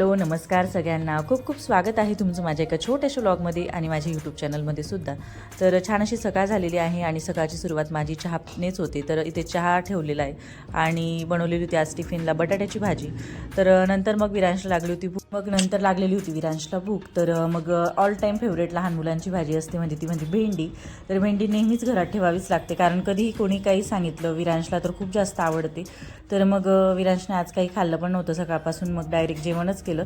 Hello नमस्कार सगळ्यांना. खूप खूप स्वागत आहे तुमचं माझ्या एका छोट्याशा व्लॉगमध्ये आणि माझ्या यूट्यूब चॅनलमध्ये सुद्धा. तर छान अशी सकाळ झालेली आहे आणि सकाळची सुरुवात माझी चहानेच होते. तर इथे चहा ठेवलेला आहे आणि बनवलेली होती आज टिफिनला बटाट्याची भाजी. तर नंतर मग विरांशला लागली होती भूक. मग नंतर लागलेली होती विरांशला भूक. तर मग ऑल टाईम फेवरेट लहान मुलांची भाजी असते म्हणजे ती म्हणजे भेंडी. तर भेंडी नेहमीच घरात ठेवावीच लागते कारण कधीही कोणी काही सांगितलं विरांशला तर खूप जास्त आवडते. तर मग विरांशने आज काही खाल्लं पण नव्हतं सकाळपासून. मग डायरेक्ट जेवणच केलं.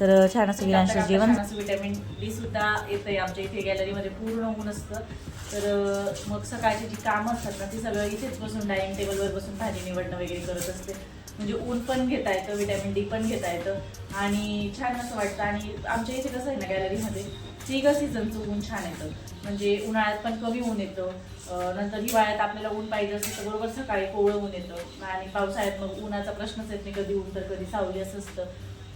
तर छान असं विरांशचं जेवण विटॅमिन डी सुद्धा येतंय आमच्या इथे गॅलरीमध्ये पूर्ण ऊन असतं. तर मग सकाळची जी कामं असतात ना ती सगळं इथेच बसून डायनिंग टेबलवर बसून भाजी निवडणं वगैरे करत असते. म्हणजे ऊन पण घेता येतं विटॅमिन डी पण घेता येतं. आणि छान असं वाटतं. आणि आमच्या इथे कसं आहे ना गॅलरीमध्ये तिघं सीझनचं ऊन छान येतं. म्हणजे उन्हाळ्यात पण कमी ऊन येतं. नंतर हिवाळ्यात आपल्याला ऊन पाहिजे असेल तर बरोबर सकाळी कोवळं ऊन येतं. आणि पावसाळ्यात मग उन्हाचा प्रश्नच येत नाही कधी ऊन तर कधी सावली असं असतं.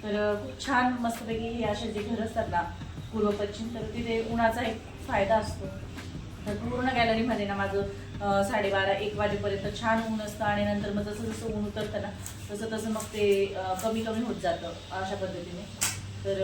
तर खूप छान मस्तपैकी हे असे जे घर असतात ना पूर्व पश्चिम तर तिथे उन्हाचा एक फायदा असतो. तर पूर्ण गॅलरीमध्ये ना माझं साडेबारा एक वाजेपर्यंत छान ऊन असतं आणि नंतर मग जसं जसं ऊन उतरतं ना तसं तसं मग ते कमी कमी होत जातं अशा पद्धतीने. तर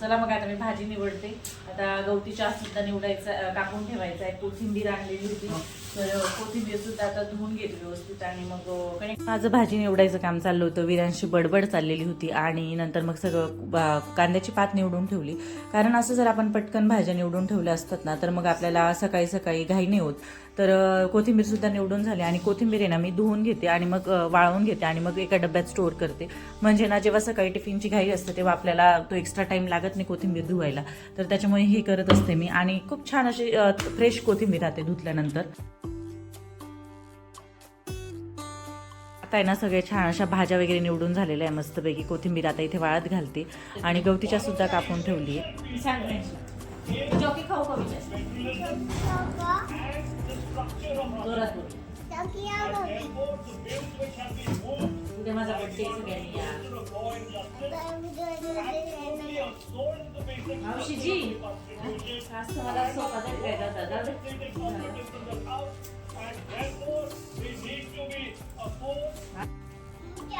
चला मग आता मी भाजी निवडते. आता गवती सुद्धा निवडायचा कापून ठेवायचा आहे. कोथिंबीर आणलेली होती. तर कोथिंबीर सुद्धा आता धुवून घेते व्यवस्थित आणि मग माझं भाजी निवडायचं काम चाललं होतं. विरांशी बडबड चाललेली होती आणि नंतर मग सगळं कांद्याची पात निवडून ठेवली. कारण असं जर आपण पटकन भाज्या निवडून ठेवल्या असतात ना तर मग आपल्याला सकाळी सकाळी घाई नाही होत. तर अं, कोथिंबीर सुद्धा निवडून झाली आणि कोथिंबीर आहे ना मी धुवून घेते आणि मग वाळवून घेते आणि मग एका डब्यात स्टोअर करते. म्हणजे ना जेव्हा सकाळी टिफिनची घाई असते तेव्हा आपल्याला तो एक्स्ट्रा टाइम लागत नाही कोथिंबीर धुवायला. तर त्याच्यामुळे हे करत असते मी आणि खूप छान अशी फ्रेश कोथिंबीर राहते धुतल्यानंतर. आता आहे ना सगळे छान अशा भाज्या वगैरे निवडून झालेल्या आहे मस्तपैकी कोथिंबीर आता इथे वाळत घालते. आणि गवतीच्या सुद्धा कापून ठेवली आहे. खाऊ का जोरात बोल. उद्या माझा बर्थडे सगळ्यांनी या मावशीजी आज तुम्हाला सोफा देत काय दादा दादा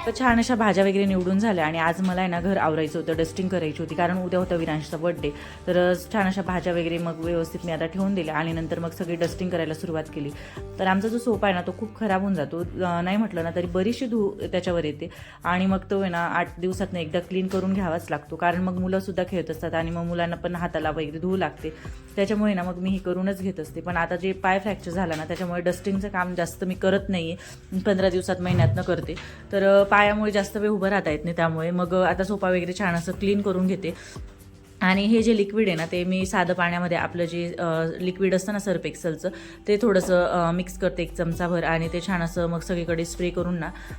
तर छान अशा भाज्या वगैरे निवडून झाल्या आणि आज मला आहे ना घर आवरायचं होतं डस्टिंग करायची होती. कारण उद्या होता विरांशचा बर्थडे तर छान अशा भाज्या वगैरे मग व्यवस्थित मी आता ठेवून दिल्या आणि नंतर मग सगळी डस्टिंग करायला सुरुवात केली. तर आमचा जो सोफा आहे ना तो खूप खराब होऊन जातो. नाही म्हटलं ना तरी बरीचशी धू त्याच्यावर येते आणि मग तो आहे ना आठ दिवसातनं एकदा क्लीन करून घ्यावाच लागतो. कारण मग मुलंसुद्धा खेळत असतात आणि मग मुलांना पण हाताला वगैरे धुवू लागते. त्याच्यामुळे ना मग मी हे करूनच घेत असते. पण आता जे पाय फ्रॅक्चर झाला ना त्याच्यामुळे डस्टिंगचं काम जास्त मी करत नाही आहे पंधरा दिवसात महिन्यातनं करते. तर पायामुळे जास्त वेळ उभं राहता येत नाही त्यामुळे मग आता सोफा वगैरे छान असं क्लीन करून घेते. आणि हे जे लिक्विड आहे ना ते मी साधं पाण्यामध्ये आपलं जे लिक्विड असतं ना सर्प एक्सलचं ते थोडंसं मिक्स करते एक चमचाभर आणि ते छान असं मग सगळीकडे स्प्रे करून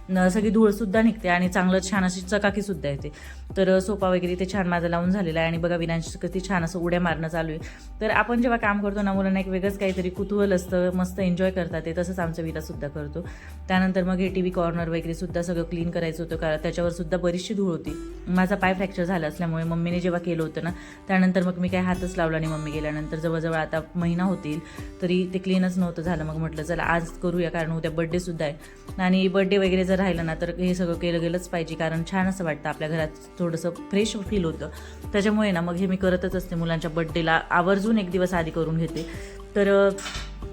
ना सगळी धूळसुद्धा निघते आणि चांगलं छान अशी चकाकीसुद्धा येते. तर सोफा वगैरे ते छान माझं लावून झालेला आहे आणि बघा विनांशी किती छान असं उड्या मारणं चालू आहे. तर आपण जेव्हा काम करतो ना मुलांना एक वेगळंच काहीतरी कुतूहल असतं मस्त एन्जॉय करतात ते तसंच आमचं विलासुद्धा करतो. त्यानंतर मग हे टी व्ही कॉर्नर वगैरे सुद्धा सगळं क्लीन करायचं होतं कारण त्याच्यावर सुद्धा बरीचशी धूळ होती. माझा पाय फ्रॅक्चर झाला असल्यामुळे मम्मीने जेव्हा केलं होतं ना. त्यानंतर मग मी काय हातच लावला आणि मम्मी गेल्यानंतर जवळजवळ आता महिना होतील तरी ते क्लीनच नव्हतं झालं. मग म्हटलं चला आज करूया कारण उद्या बड्डेसुद्धा आहे. आणि बड्डे वगैरे जर राहिलं ना तर हे सगळं केलं गेलंच पाहिजे कारण छान असं वाटतं. आपल्या घरात थोडंसं फ्रेश फील होतं. त्याच्यामुळे ना मग हे मी करतच असते मुलांच्या बड्डेला आवर्जून एक दिवस आधी करून घेते. तर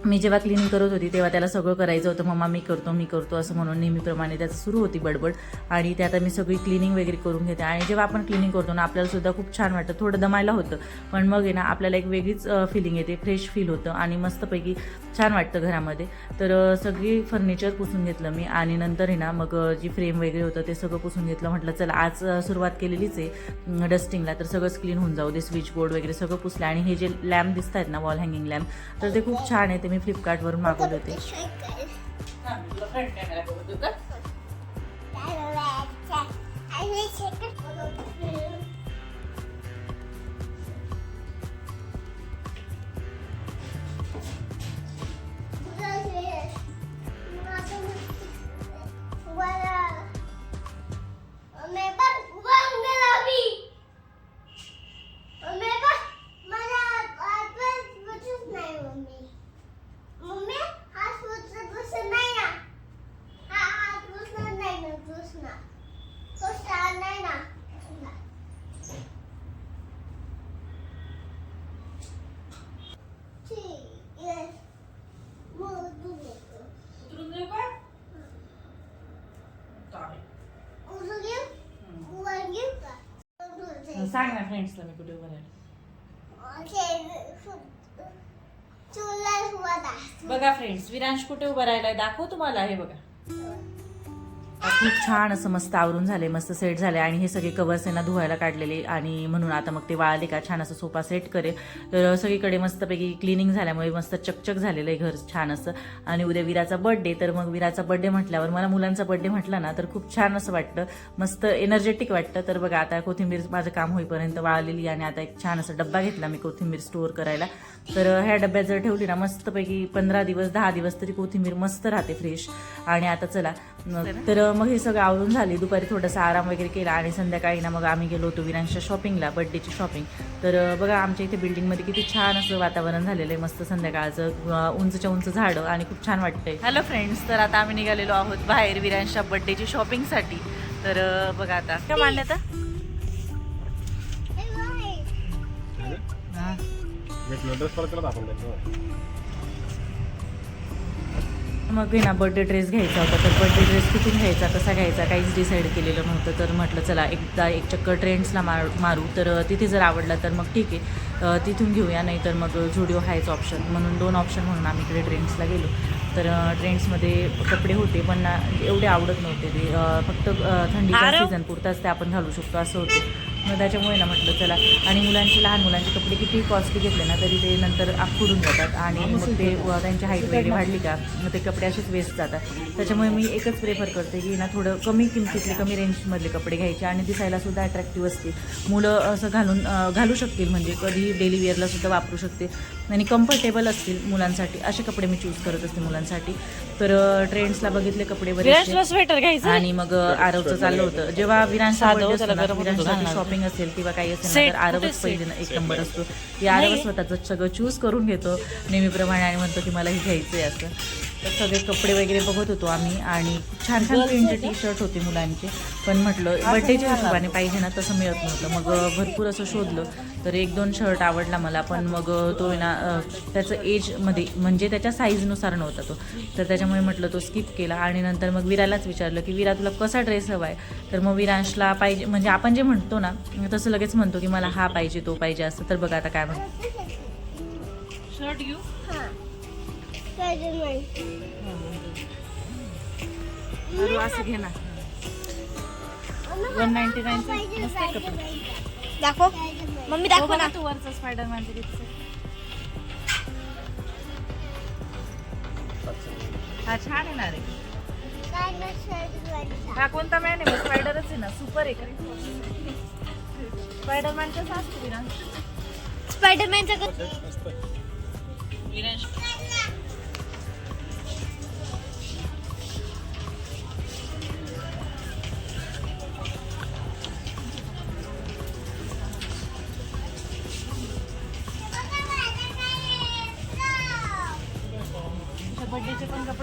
मी जेव्हा क्लिनिंग करत होती तेव्हा त्याला सगळं करायचं होतं. मम्मा मी करतो मी करतो असं म्हणून नेहमीप्रमाणे त्याचं सुरू होती बडबड. आणि ते आता मी सगळी क्लिनिंग वगैरे करून घेते. आणि जेव्हा आपण क्लिनिंग करतो ना आपल्याला सुद्धा खूप छान वाटतं. थोडं दमायला होतं. पण मग आहे ना आपल्याला एक वेगळीच फिलिंग येते. फ्रेश फील होतं आणि मस्तपैकी छान वाटतं घरामध्ये. तर सगळी फर्निचर पुसून घेतलं मी. आणि नंतर आहे ना मग जी फ्रेम वगैरे होतं ते सगळं पुसून घेतलं. म्हटलं चला आज सुरुवात केलेलीच आहे डस्टिंगला तर सगळंच क्लीन होऊन जाऊ दे स्विच बोर्ड वगैरे सगळं पुसलं. आणि हे जे लॅम्प दिसत आहेत ना वॉल हँगिंग लॅम्प तर ते खूप छान आहे. ते मी फ्लिपकार्टवरून मागवले होते. सांग ना फ्रेंड्सला मी कुठे उभं बघा फ्रेंड्स विरांश कुठे उभं राहिलाय दाखव तुम्हाला हे बघा खूप छान असं मस्त आवरून झाले मस्त सेट झाले आणि हे सगळे कवर्स यांना धुवायला काढलेले आणि म्हणून आता मग ते वाळले का छान असं सोफा सेट करेल तर सगळीकडे मस्तपैकी क्लिनिंग झाल्यामुळे मस्त चकचक झालेलं आहे घर छान असं. आणि उद्या विराचा बर्थडे तर मग विराचा बर्थडे म्हटल्यावर मला मुलांचा बर्थडे म्हटला ना तर खूप छान असं वाटतं. मस्त एनर्जेटिक वाटतं. तर बघा आता कोथिंबीर माझं काम होईपर्यंत वाळलेली आणि आता एक छान असा डब्बा घेतला मी कोथिंबीर स्टोअर करायला. तर ह्या डब्यात जर ठेवली ना मस्तपैकी पंधरा दिवस दहा दिवस तरी कोथिंबीर मस्त राहते फ्रेश आणि आता चला तर मग हे सगळं आवरून झाले. दुपारी थोडासा आराम वगैरे केला आणि संध्याकाळी ना मग आम्ही गेलो होतो विरांच्या शॉपिंगला बर्थडेची शॉपिंग तर बघा आमच्या इथे बिल्डिंगमध्ये किती छान असं वातावरण झालेलं आहे. मस्त संध्याकाळचं उंचच्या उंच झाडं आणि खूप छान वाटतंय. हॅलो फ्रेंड्स तर आता आम्ही निघालेलो आहोत बाहेर विरांच्या बर्थडेची शॉपिंगसाठी तर बघा आता. काय मांडण्यात भेटलो ड्रेस मग आहे ना बर्थडे ड्रेस घ्यायचा होता तर बर्थडे ड्रेस कुठून घ्यायचा कसा घ्यायचा काहीच डिसाईड केलेलं नव्हतं. तर म्हटलं चला एकदा एक चक्कर ट्रेंड्सला मार मारू. तर तिथे जर आवडला तर मग ठीक आहे. तिथून घेऊया नाही तर मग झुडिओ हायच ऑप्शन म्हणून दोन ऑप्शन म्हणून आम्ही इकडे ट्रेंड्सला गेलो. तर ट्रेंड्समध्ये कपडे होते पण एवढे आवडत नव्हते ते. फक्त अं, थंडीच्या सीझन पुरताच ते आपण घालू शकतो असं होतं. मग त्याच्यामुळे ना म्हटलं चला. आणि मुलांचे लहान मुलांचे कपडे किती कॉस्टली घेतले ना तरी ते नंतर आखडून जातात आणि मग ते त्यांची हाईट वगैरे वाढली का मग ते कपडे असेच वेस्ट जातात. त्याच्यामुळे मी एकच प्रेफर करते की ना थोडं कमी किमतीतले कमी रेंजमधले कपडे घ्यायचे आणि दिसायला सुद्धा अट्रॅक्टिव्ह असतील. मुलं असं घालून घालू शकतील म्हणजे कधी डेली वेअरला सुद्धा वापरू शकते. आणि कम्फर्टेबल असतील मुलांसाठी. असे कपडे मी चूज करत असते मुलांसाठी. तर ट्रेंड्सला बघितले कपडे बरेचसे. स्वेटर घ्यायचं? आणि मग आरवचं चाललं होतं. जेव्हा विरांचा साधं birthday त्याला असतो ना, गरम होतं विरांसाठी घालणार. शॉपिंग असेल किंवा काही असेल तर आरवच पहिले ना एक नंबर असतो. की आरवच स्वतःचं सगळं चूज करून घेतो. नेहमीप्रमाणे आणि म्हणतो की मला हे घ्यायचंय असं. तर सगळे कपडे वगैरे बघत होतो आम्ही आणि छान छान प्रिंटचे टी शर्ट होते मुलांचे. पण म्हटलं बर्थडेच्या हिशोबाने पाहिजे ना तसं मिळत नव्हतं. मग भरपूर असं शोधलं. तर एक दोन शर्ट आवडला मला पण मग तो ना त्याचं एजमध्ये म्हणजे त्याच्या साईजनुसार नव्हता तो. तर त्याच्यामुळे म्हटलं तो स्किप केला आणि नंतर मग विरालाच विचारलं की विरा तुला कसा ड्रेस हवा आहे तर मग विरांशला पाहिजे म्हणजे आपण जे म्हणतो ना तसं लगेच म्हणतो की मला हा पाहिजे तो पाहिजे असं. तर बघा आता काय म्हणतो. शर्ट घेऊ? असं घे ना. वन नाईन्टी नाईनचा दाखव. मम्मी दाखव ना. तू वरचा स्पायडरमॅन हा छान आहे. ना रे हा कोणता मॅन आहे? स्पायडरच आहे ना. सुपर आहे का? स्पायडरमॅन कसा असतो विरांश स्पायडरमॅनचा विरांश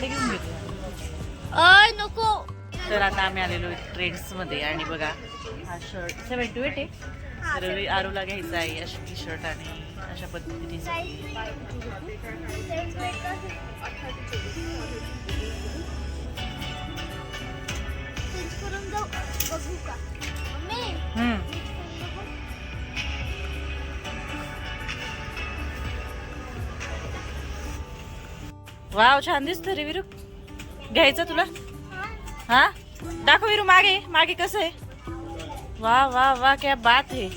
कपडे घेऊन घेतो अय नको. तर आता आम्ही आलेलो ट्रेंड्समध्ये आणि बघा हा शर्ट सेवन टू एट आहे. तर आरूला घ्यायचा आहे. अशी टी शर्ट आणि अशा पद्धतीने करून जाऊ. बघू का. वाव छान दिसतं रे विरू. घ्यायचं तुला? हा? दाखव विरू मागे मागे कसं आहे? वा वा वा क्या बात है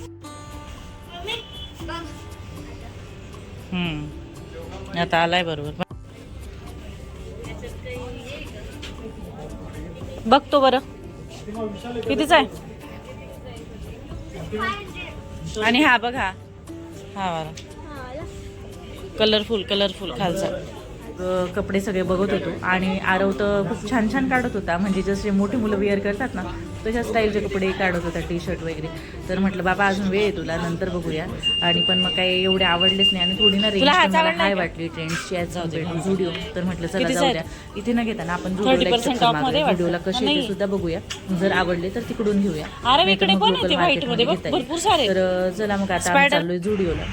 हम्म. आता आलाय बरोबर. बघतो बरं. कितीचा आहे? आणि हा बघ हा. हा बरं. कलरफुल कलरफुल खालचा. कपडे सगळे बघत होतो. आणि आरव तर खूप छान छान काढत होता. म्हणजे जसे मोठी मुलं वेअर करतात ना तशा स्टाईलचे कपडे काढत होता टी शर्ट वगैरे. तर म्हटलं बाबा अजून वेळ आहे तुला नंतर बघूया. आणि पण मग काही एवढे आवडलेच नाही. आणि थोडी ना रेंज मला आवडला हाय का? वाटली? ट्रेंड्सची आज व्हिडिओ तर म्हटलं चला कितीचा जाऊ आहे द्या. इथे न घेताना आपण 30% off मध्ये वाटतं. व्हिडिओला कसे सुद्धा बघूया. जर आवडले तर तिकडून घेऊया. तर चला मग आता चाललोय जुडिओला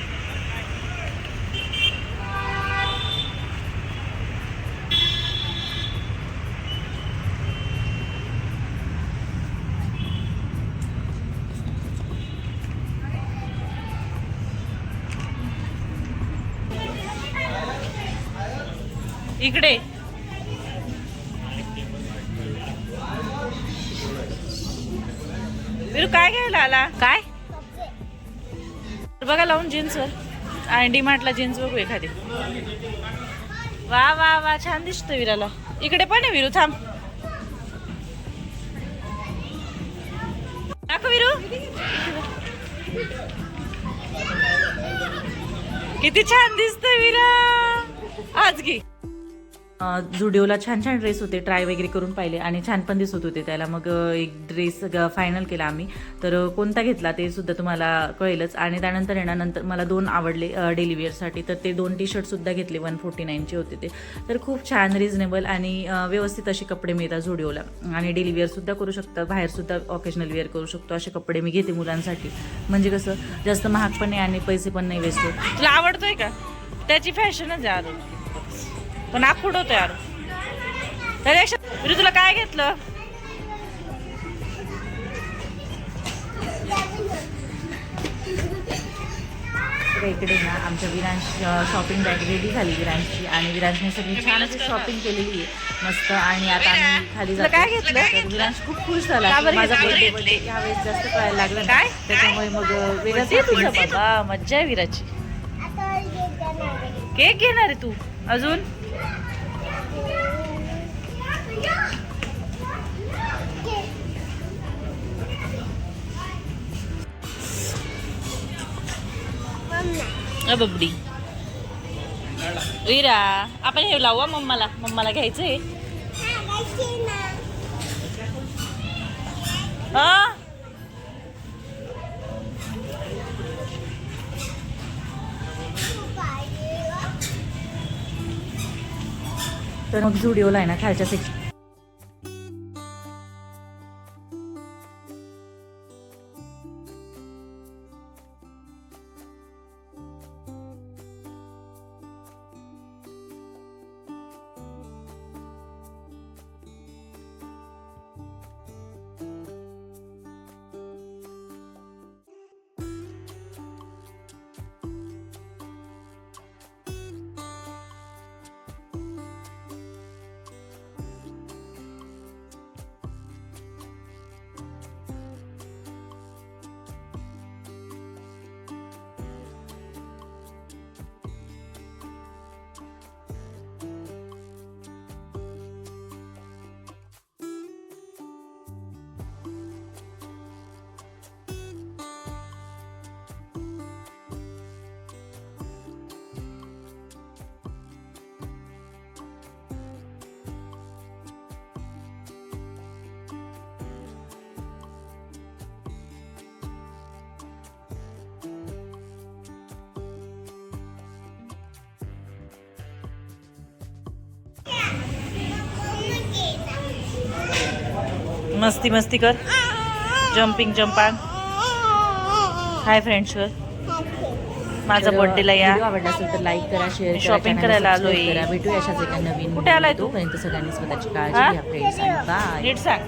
इकडे. विरू काय घ्यायला आला? काय? बघा लावून जीन्सवर. आणि डीमार्टला जीन्स बघू एखादी. वा वा वा छान दिसतोय विराला. इकडे पण आहे विरू थांब. दाखव विरू. किती छान दिसतोय विरा. आज घे. जुडिओला छान छान ड्रेस होते ट्राय वगैरे करून पाहिले आणि छान पण दिसत होते त्याला. मग एक ड्रेस फायनल केला आम्ही. तर कोणता घेतला ते सुद्धा तुम्हाला कळेलच. आणि त्यानंतर येणार नंतर मला दोन आवडले डेली वेअरसाठी तर ते दोन टी शर्ट सुद्धा घेतले वन फोर्टी नाईनचे होते ते. तर खूप छान रिझनेबल आणि व्यवस्थित असे कपडे मिळतात जुडिओला. आणि डेली सुद्धा करू शकता बाहेर सुद्धा ऑकेजनल वेअर करू शकतो असे कपडे मी घेते मुलांसाठी. म्हणजे कसं जास्त महाग पण नाही आणि पैसे पण नाही वेस्ट होत. तुला आवडतोय का? त्याची फॅशनच आहे पण आखूड होतोय आरू त्यापेक्षा विरू तुला काय घेतलं? तर इकडे ना आमच्या विरांश शॉपिंग बॅग रेडी झाली विरांशची. आणि विरांशने सगळी छान अशी शॉपिंग केलेली आहे. मस्त. आणि आता आम्ही खाली जातो काय घेतलं? तर विरांश खूप खुश झाला. का की बरं माझा? बर्थडे बर्थडे यावेळेस जास्त कळायला लागला. काय? त्याच्यामुळे मग वेगळंच मज्जा आहे विराची. केक घेणार आहे तू? अजून? बबडी. विरा आपण हे लावू मम्माला. मम्माला घ्यायचंय. हा, तर मग झुडिओला आहे ना खालच्या सेक्शन मस्ती मस्ती कर. जम्पिंग जम्पांग हाय फ्रेंड्स कर माझा बर्थडेला या. आवडला असेल तर लाईक करा शेअर channel करायला आलोय. भेटूया अशाच एका नवीन कुठे आलाय तू? तोपर्यंत सगळ्यांनी स्वतःची काळजी? घ्या फ्रेंड्स बाय नीट सांग.